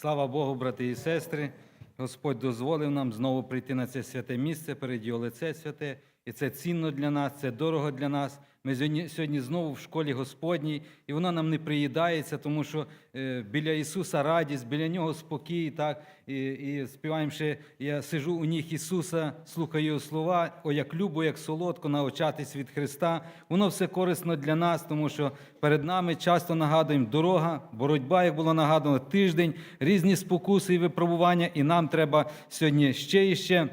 Слава Богу, брати і сестри. Господь дозволив нам знову прийти на це святе місце перед Його лице святе. І це цінно для нас, це дорого для нас. Ми сьогодні, знову в школі Господній, і вона нам не приїдається, тому що е, біля Ісуса радість, біля Нього спокій. Так? І, і співаємо ще, я сижу у ніг Ісуса, слухаю Його слова, о, як любо, як солодко навчатись від Христа. Воно все корисно для нас, тому що перед нами часто нагадуємо дорога, боротьба, як було нагадано, тиждень, різні спокуси і випробування, і нам треба сьогодні ще і ще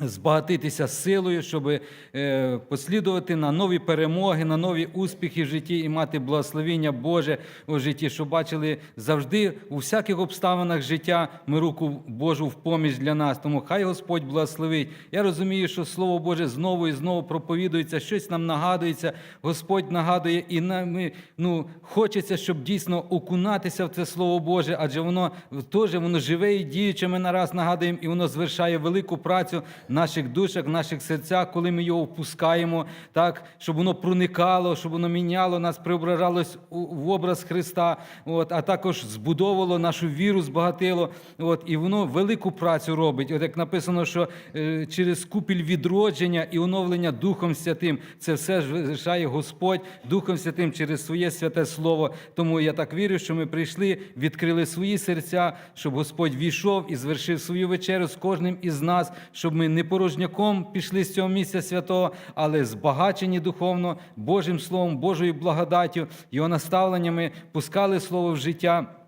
збагатитися силою, щоб е, послідувати на нові перемоги, на нові успіхи в житті і мати благословіння Боже у житті, щоб бачили завжди у всяких обставинах життя ми руку Божу в поміч для нас. Тому хай Господь благословить. Я розумію, що Слово Боже знову і знову проповідується, щось нам нагадується, Господь нагадує, і нам ну, хочеться, щоб дійсно окунатися в це Слово Боже, адже воно теж воно живе і діюче. Ми нараз нагадуємо, і воно звершає велику працю в наших душах, в наших серцях, коли ми його впускаємо, так, щоб воно проникало, щоб воно міняло нас, преображалось в образ Христа, от, а також збудовувало нашу віру, збагатило. От, і воно велику працю робить. От як написано, що е, через купіль відродження і оновлення Духом Святим це все звершає Господь Духом Святим через своє святе Слово. Тому я так вірю, що ми прийшли, відкрили свої серця, щоб Господь війшов і звершив свою вечерю з кожним із нас, щоб ми не порожняком пішли з цього місця святого, але збагачені духовно Божим Словом, Божою благодаттю, Його наставленнями, пускали Слово в життя.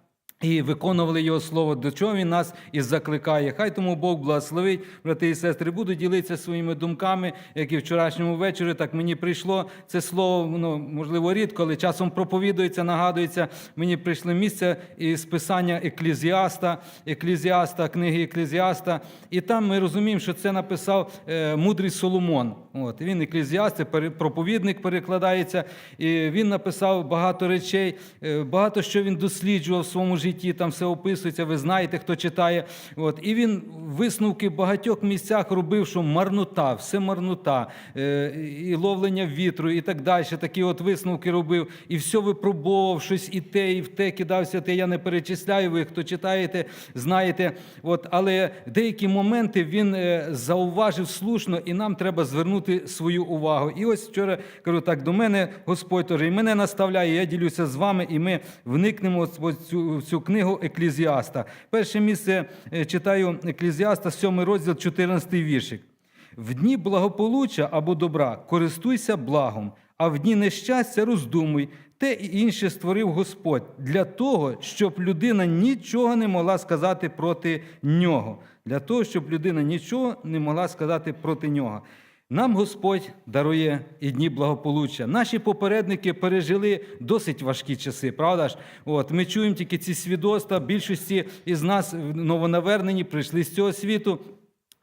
І виконували його слово, до чого він нас і закликає. Хай тому Бог благословить, брати і сестри, буду ділитися своїми думками, як і вчорашньому вечорі. Так мені прийшло це слово, ну можливо, рідко, але часом проповідується, нагадується. Мені прийшло місце із писання Еклізіаста, Еклізіаста, книги Еклізіаста. І там ми розуміємо, що це написав е, мудрий Соломон. От він еклезіаст, це проповідник перекладається, і він написав багато речей, е, багато що він досліджував в своєму житті. Там все описується. Ви знаєте, хто читає. От і він висновки в багатьох місцях робив, що марнота, все марнота, е, і ловлення вітру, і так далі. Такі от висновки робив, і все випробовував, щось і те, і в те кидався. Те я не перечисляю. Ви хто читаєте, знаєте. От, але деякі моменти він е, зауважив слушно, і нам треба звернути свою увагу. І ось вчора кажу так, до мене Господь теж і мене наставляє. Я ділюся з вами, і ми вникнемо в цю, цю книгу Еклізіаста. Перше місце е, читаю Еклізіаста, 7 розділ, 14 віршик. В дні благополуччя або добра користуйся благом, а в дні нещастя роздумуй. Те і інше створив Господь для того, щоб людина нічого не могла сказати проти нього. Для того, щоб людина нічого не могла сказати проти нього. Нам Господь дарує і дні благополуччя. Наші попередники пережили досить важкі часи, правда ж? От ми чуємо тільки ці свідоцтва. Більшості із нас новонавернені прийшли з цього світу.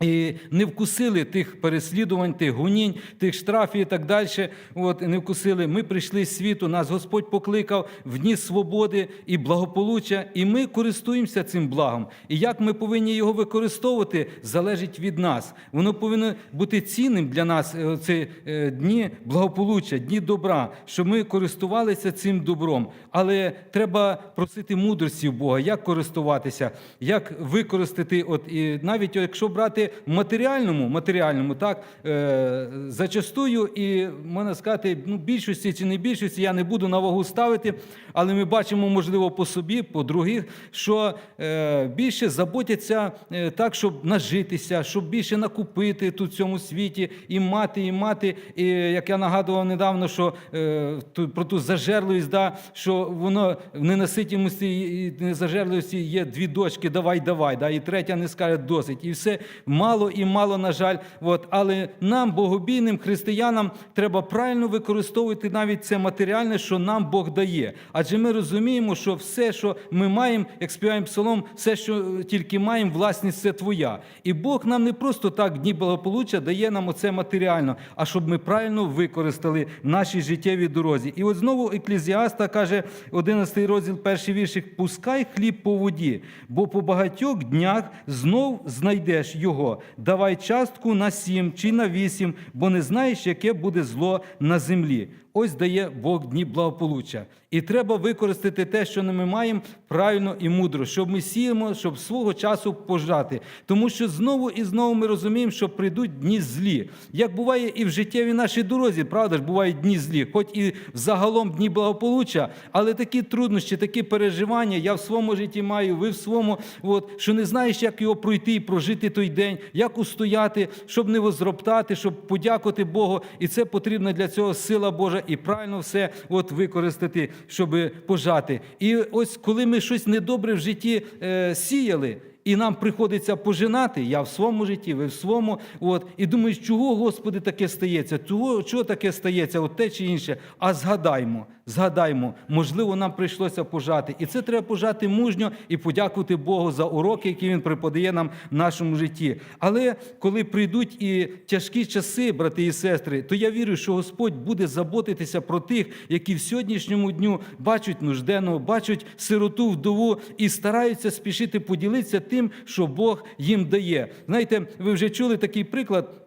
І не вкусили тих переслідувань, тих гонінь, тих штрафів і так далі. От не вкусили. Ми прийшли з світу, нас Господь покликав в дні свободи і благополуччя, і ми користуємося цим благом. І як ми повинні його використовувати, залежить від нас. Воно повинно бути цінним для нас. е, Ці е, дні благополуччя, дні добра, щоб ми користувалися цим добром. Але треба просити мудрості в Бога, як користуватися, як використати, от і навіть якщо брати матеріальному, матеріальному, так е, зачастую, і можна сказати, ну більшості чи не більшості, я не буду на вагу ставити, але ми бачимо, можливо, по собі, по других, що е, більше заботяться е, так, щоб нажитися, щоб більше накупити тут в цьому світі, і мати, і мати. І як я нагадував недавно, що е, про ту зажерливість, да, що воно в ненаситімості і незажерливості є дві дочки, давай, давай, да, і третя не скаже досить. І все мало і мало, на жаль. От. Але нам, богобійним християнам, треба правильно використовувати навіть це матеріальне, що нам Бог дає. Адже ми розуміємо, що все, що ми маємо, як співаємо псалом, все, що тільки маємо, власність це твоя. І Бог нам не просто так дні благополуччя дає нам оце матеріально, а щоб ми правильно використали в нашій життєвій дорозі. І от знову еклезіаста каже, 11 розділ, перший віршик, пускай хліб по воді, бо по багатьох днях знов знайдеш його. Давай частку на сім чи на вісім, бо не знаєш, яке буде зло на землі. Ось дає Бог дні благополуччя. І треба використати те, що ми маємо правильно і мудро, щоб ми сіємо, щоб свого часу пожати. Тому що знову і знову ми розуміємо, що прийдуть дні злі. Як буває і в життєвій нашій дорозі, правда ж, бувають дні злі, хоч і загалом дні благополуччя, але такі труднощі, такі переживання я в своєму житті маю, ви в своєму, от, що не знаєш, як його пройти і прожити той день, як устояти, щоб не возроптати, щоб подякувати Богу. І це потрібна для цього сила Божа і правильно все от використати, щоб пожати. І ось коли ми щось недобре в житті е, сіяли. І нам приходиться пожинати, я в своєму житті, ви в своєму. От, і думаєш, чого, Господи, таке стається? Чого, чого таке стається, от те чи інше? А згадаймо, згадаймо, можливо, нам прийшлося пожати. І це треба пожати мужньо і подякувати Богу за уроки, які Він преподає нам в нашому житті. Але коли прийдуть і тяжкі часи, брати і сестри, то я вірю, що Господь буде заботитися про тих, які в сьогоднішньому дню бачать нужденного, бачать сироту, вдову і стараються спішити поділитися тим, що Бог їм дає. Знаєте, ви вже чули такий приклад.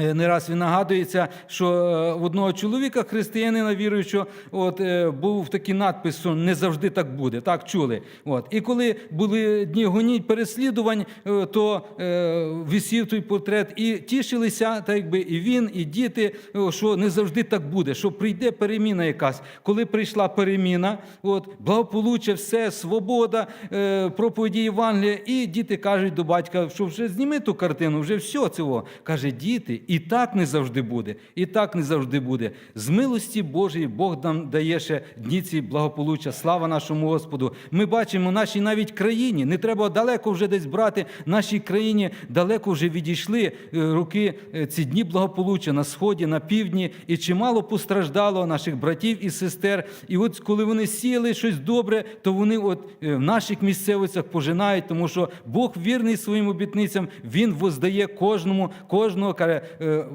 Е, Не раз він нагадується, що е, в одного чоловіка, християнина віруючого, от е, був такий надпис, що не завжди так буде. Так чули. От і коли були дні гоніть переслідувань, то висів той портрет, і тішилися, так якби і він, і діти, що не завжди так буде, що прийде переміна якась. Коли прийшла переміна, от благополуччя, все, свобода, проповіді Євангелія, і діти кажуть до батька, що вже зніми ту картину, вже все цього. Каже, діти, і так не завжди буде, і так не завжди буде. З милості Божої Бог нам дає ще дні ці благополуччя. Слава нашому Господу. Ми бачимо нашій навіть країні, не треба далеко вже десь брати. Нашій країні далеко вже відійшли е, роки е, ці дні благополуччя на сході, на півдні, і чимало постраждало наших братів і сестер. І от коли вони сіяли щось добре, то вони от е, в наших місцевостях пожинають, тому що Бог вірний своїм обітницям, Він воздає кожному, кожного каже,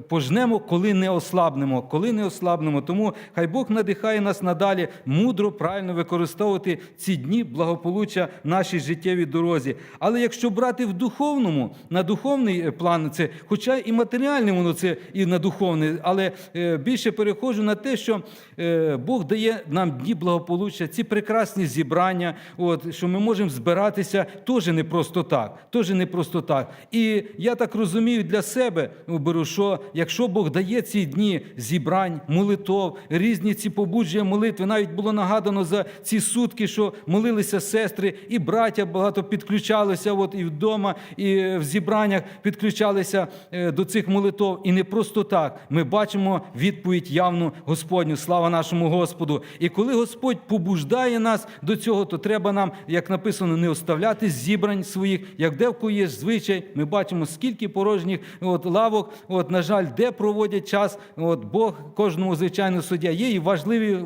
пожнемо, коли не ослабнемо, коли не ослабнемо. Тому хай Бог надихає нас надалі мудро, правильно використовувати ці дні благополуччя нашій життєвій дорозі. Але якщо брати в духовному, на духовний е, план, це, хоча і матеріальне воно це і на духовне, але е, більше переходжу на те, що е, Бог дає нам дні благополуччя, ці прекрасні зібрання, от, що ми можемо збиратися теж не просто так. Теж не просто так. І я так розумію для себе, беру, що якщо Бог дає ці дні зібрань, молитов, різні ці побудження молитви, навіть було нагадано за ці сутки, що молилися сестри, і браття багато підключалися, от і вдома, і в зібраннях підключалися е, до цих молитов. І не просто так. Ми бачимо відповідь явну Господню. Слава нашому Господу. І коли Господь побуждає нас до цього, то треба нам, як написано, не оставляти зібрань своїх, як де в кого є звичай. Ми бачимо, скільки порожніх от, лавок, от, на жаль, де проводять час. От, Бог кожному, звичайно, суддя. Є і важливі,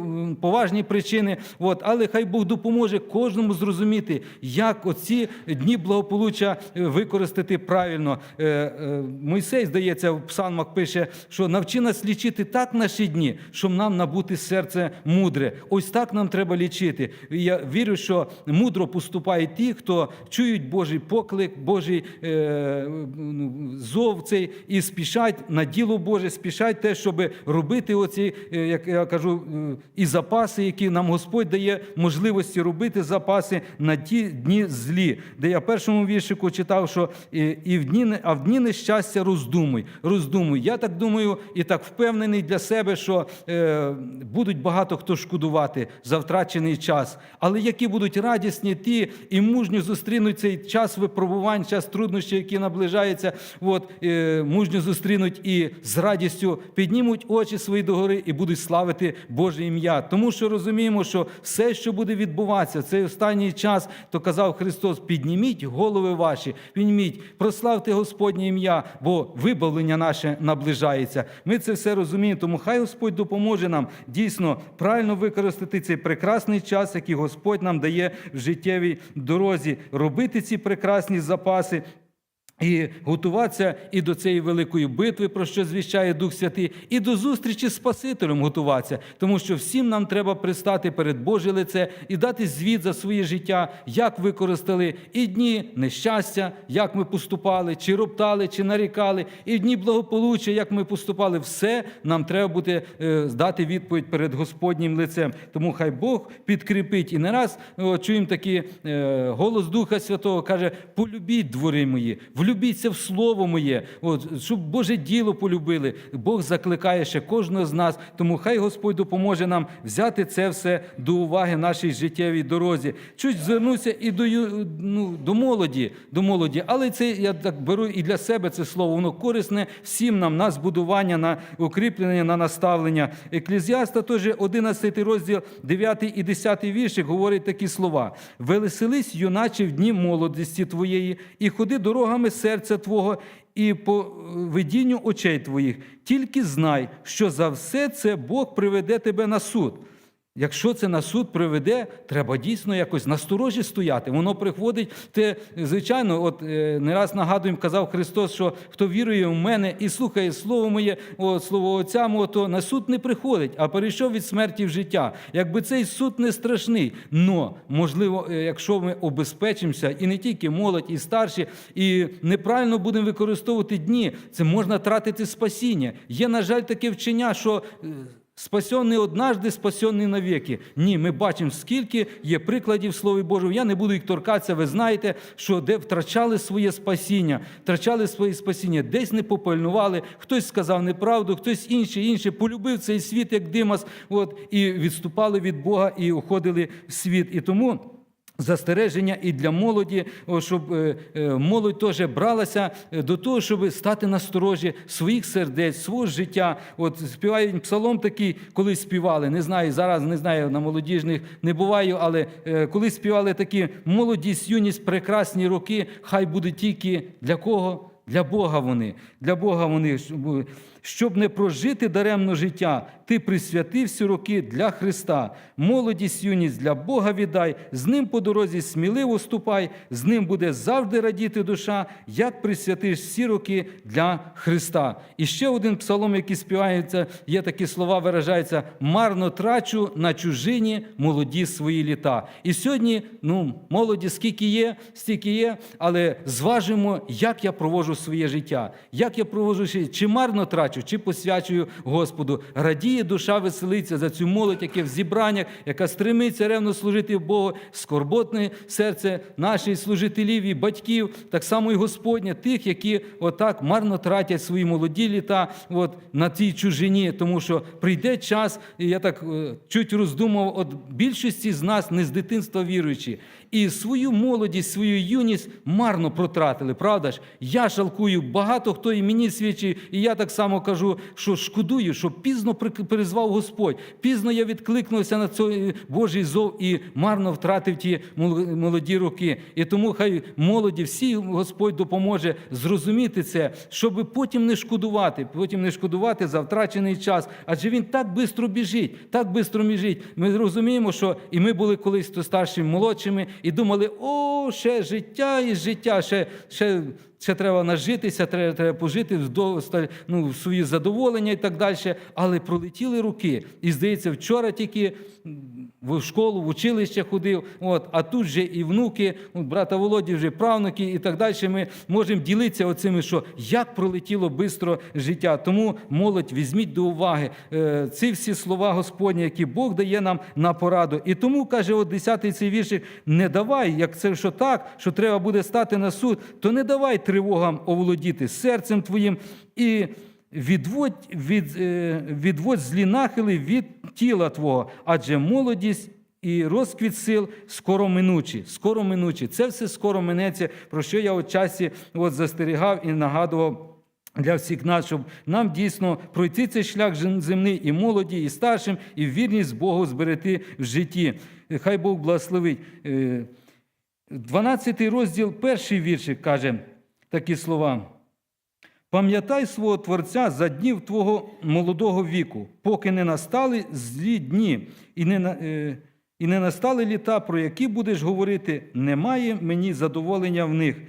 поважні причини. От, але хай Бог допоможе кожному зрозуміти, як оці дні благополуччя е, використати правильно. Е, е, Мойсей, здається, в псалмах пише, що навчи нас лічити так наші дні, щоб нам набути серце мудре. Ось так нам треба лічити. Я вірю, що мудро поступають ті, хто чують Божий поклик, Божий зов цей і спішать на діло Боже, спішать те, щоб робити оці, е, як я кажу, е, і запаси, які нам Господь дає можливості робити запаси на ті дні злі. Де я в першому віршику читав, що і, і в дні, а в дні нещастя роздумуй. Роздумуй. Я так думаю і так впевнений для себе, що е, будуть багато хто шкодувати за втрачений час. Але які будуть радісні ті і мужньо зустрінуть цей час випробувань, час труднощів, які наближаються, от, е, мужньо зустрінуть і з радістю піднімуть очі свої догори і будуть славити Боже ім'я. Тому що розуміємо, що все, що буде відбуватися в цей останній час, то казав Христос: підніміть голови ваші, підніміть, прославте Господнє ім'я, бо вибавлення наше наближається. Ми це все розуміємо, тому хай Господь допоможе нам дійсно правильно використати цей прекрасний час, який Господь нам дає в життєвій дорозі, робити ці прекрасні запаси. І готуватися і до цієї великої битви, про що звіщає Дух Святий, і до зустрічі з Спасителем готуватися, тому що всім нам треба пристати перед Боже лице і дати звіт за своє життя, як використали і дні нещастя, як ми поступали, чи роптали, чи нарікали, і дні благополуччя, як ми поступали. Все нам треба буде е, дати відповідь перед Господнім лицем. Тому хай Бог підкріпить. І не раз чуємо такий е, голос Духа Святого, каже: полюбіть двори мої, влюбіться в Слово моє, от, щоб Боже діло полюбили. Бог закликає ще кожного з нас. Тому хай Господь допоможе нам взяти це все до уваги нашій життєвій дорозі. Чуть звернуся і до, ну, до молоді, до молоді, але це я так беру і для себе це слово. Воно корисне всім нам на збудування, на укріплення, на наставлення. Еклезіаста теж 11 розділ, 9 і 10 віршик говорить такі слова: Велеселись, юначе, в дні молодості твоєї, і ходи дорогами серця Твого, і по е, очей твоїх. Тільки знай, що за все це Бог приведе тебе на суд. Якщо це на суд приведе, треба дійсно якось насторожі стояти. Воно приходить, те, звичайно, от е, не раз нагадуємо, казав Христос, що хто вірує в мене і слухає Слово моє, о, Слово Отця мого, то на суд не приходить, а перейшов від смерті в життя. Якби цей суд не страшний, но можливо, е, якщо ми обезпечимося, і не тільки молодь, і старші, і неправильно будемо використовувати дні, це можна тратити спасіння. Є, на жаль, таке вчення, що. Спасенний однажды, спасенний навіки. Ні, ми бачимо, скільки є прикладів Слові Божому. Я не буду їх торкатися. Ви знаєте, що де втрачали своє спасіння, втрачали своє спасіння, десь не попильнували, хтось сказав неправду, хтось інший, інший полюбив цей світ, як Димас, от, і відступали від Бога і уходили в світ. І тому. Застереження і для молоді, щоб е, е, молодь теж бралася е, до того, щоб стати насторожі своїх сердець, свого життя. От співають псалом такий, коли співали. Не знаю, зараз не знаю, на молодіжних не буваю, але коли співали такі молодість, юність, прекрасні роки, хай буде тільки для кого? Для Бога вони, для Бога вони, щоб- не прожити даремно життя, ти присвятив всі роки для Христа. Молодість, юність для Бога віддай, з ним по дорозі сміливо ступай, з ним буде завжди радіти душа, як присвятиш всі роки для Христа. І ще один псалом, який співається, є такі слова, виражаються: марно трачу на чужині молоді свої літа. І сьогодні, ну, молоді скільки є, стільки є, але зважимо, як я проводжу своє життя, як я проводжу ще, чи марно трачу, чи посвячую Господу. Радіє душа, веселиться за цю молодь, яка в зібраннях, яка стремиться ревно служити Богу, скорботне серце наших служителів і батьків, так само і Господня, тих, які отак марно тратять свої молоді літа от, на цій чужині, тому що прийде час, і я так е, чуть роздумав, от більшості з нас не з дитинства віруючі, і свою молодість, свою юність марно протратили, правда ж? Я жалкую, багато хто і мені свідчить, і я так само кажу, що шкодую, що пізно при- призвав Господь, пізно я відкликнувся на цей Божий зов і марно втратив ті молоді роки. І тому хай молоді всі Господь допоможе зрозуміти це, щоб потім не шкодувати, потім не шкодувати за втрачений час. Адже він так швидко біжить, так швидко біжить. Ми розуміємо, що і ми були колись то старшими, молодшими, і думали, о, ще життя і життя, ще, ще, ще треба нажитися, треба, треба пожити ну, свої задоволення і так далі. Але пролетіли роки. І здається, вчора тільки в школу, в училище ходив, от, а тут же і внуки, от, брата Володі вже правнуки і так далі. Ми можемо ділитися оцими, що як пролетіло швидко життя. Тому молодь, візьміть до уваги е, ці всі слова Господні, які Бог дає нам на пораду. І тому каже, от 10-й цей віршик, не давай, як це що так, що треба буде стати на суд, то не давай тривогам оволодіти серцем твоїм і. Відводь, від, е, відводь злі нахили від тіла Твого, адже молодість і розквіт сил скоро минучі, скоро минучі. Це все скоро минеться, про що я от часі от застерігав і нагадував. Для всіх нас, щоб нам дійсно пройти цей шлях земний і молоді, і старшим, і вірність Богу зберегти в житті. Хай Бог благословить. Е, 12 розділ, перший віршик каже такі слова. Пам'ятай свого Творця за днів твого молодого віку, поки не настали злі дні, і не, е, і не настали літа, про які будеш говорити, немає мені задоволення в них.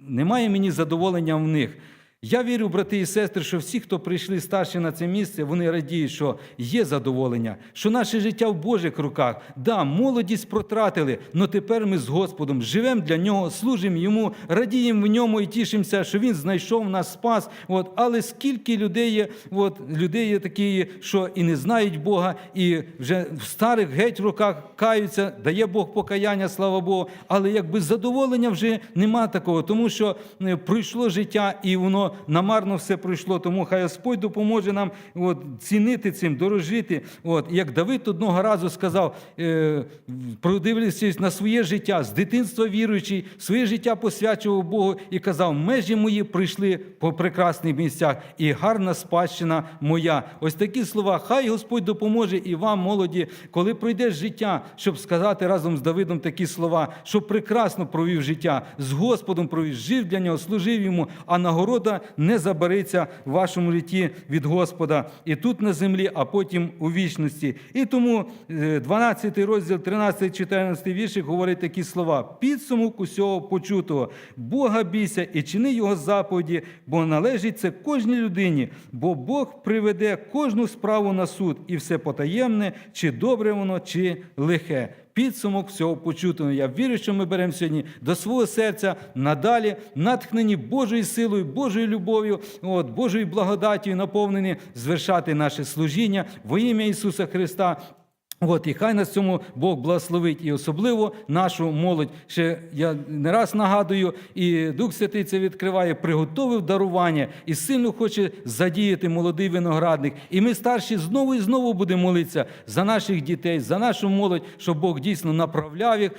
немає мені задоволення в них. Я вірю, брати і сестри, що всі, хто прийшли старші на це місце, вони радіють, що є задоволення, що наше життя в Божих руках. Да, молодість протратили, але тепер ми з Господом живемо для нього, служимо йому, радіємо в ньому і тішимося, що він знайшов нас, спас. От, але скільки людей є, от, людей є такі, що і не знають Бога, і вже в старих геть руках каються, дає Бог покаяння, слава Богу. Але якби задоволення вже нема такого, тому що е, пройшло життя і воно намарно все пройшло. Тому хай Господь допоможе нам от, цінити цим, дорожити. От, як Давид одного разу сказав, е, продивлячись на своє життя, з дитинства віруючий, своє життя посвячував Богу і казав: межі мої прийшли по прекрасних місцях, і гарна спадщина моя. Ось такі слова. Хай Господь допоможе і вам, молоді, коли пройдеш життя, щоб сказати разом з Давидом такі слова, щоб прекрасно провів життя, з Господом провів, жив для нього, служив йому, а нагорода не забереться в вашому житті від Господа і тут на землі, а потім у вічності. І тому е, 12 розділ, 13, 14 віршик говорить такі слова: підсумок усього почутого, Бога бійся і чини його заповіді, бо належить це кожній людині, бо Бог приведе кожну справу на суд, і все потаємне, чи добре воно, чи лихе. Підсумок всього почутого. Я вірю, що ми беремо сьогодні до свого серця надалі, натхнені Божою силою, Божою любов'ю, от, Божою благодаттю, наповнені звершати наше служіння во ім'я Ісуса Христа. От, і хай нас цьому Бог благословить, і особливо нашу молодь. Ще я не раз нагадую, і Дух Святий це відкриває, приготовив дарування і сильно хоче задіяти молодий виноградник. І ми старші знову і знову будемо молитися за наших дітей, за нашу молодь, щоб Бог дійсно направляв їх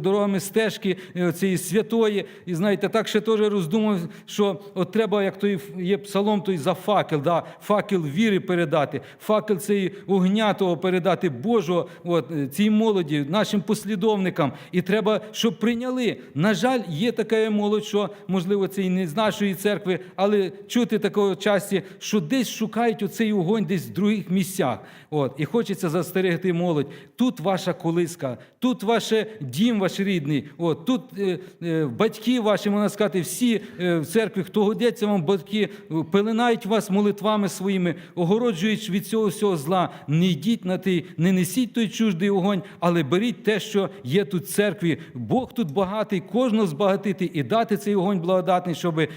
дорогами стежки е, цієї святої. І знаєте, так ще теж роздумав, що от треба, як той є псалом, той за факел, да, факел віри передати, факел цей огня того передати Божого от, е, цій молоді, нашим послідовникам. І треба, щоб прийняли. На жаль, є така молодь, що, можливо, це і не з нашої церкви, але чути такого часті, що десь шукають оцей огонь десь в других місцях. От, і хочеться застерегти молодь. Тут ваша колиска, тут ваш дім ваш рідний, от, тут е, е, батьки ваші, можна сказати, всі е, в церкві, хто годяться вам, батьки, пеленають вас молитвами своїми, огороджують від цього всього зла. Не йдіть на той, не несіть той чуждий огонь, але беріть те, що є тут в церкві. Бог тут багатий, кожного збагатити і дати цей огонь благодатний, щоб е,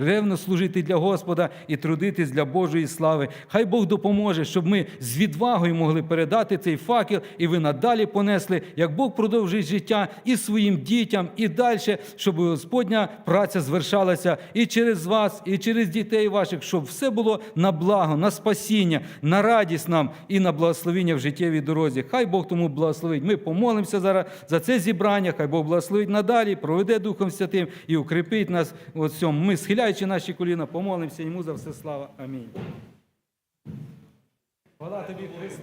ревно служити для Господа і трудитись для Божої слави. Хай Бог допоможе, щоб ми з відвагою могли передати цей факел, і ви надалі понесли, як Бог продовжить життя і своїм дітям, і далі, щоб Господня праця звершалася і через вас, і через дітей ваших, щоб все було на благо, на спасіння, на радість нам і на благословення в життєвій дорозі. Хай Бог тому благословить. Ми помолимося зараз за це зібрання. Хай Бог благословить надалі, проведе Духом Святим і укріпить нас у цьому. Ми, схиляючи наші коліна, помолимося йому за все слава. Амінь. Хвала тобі, Христе.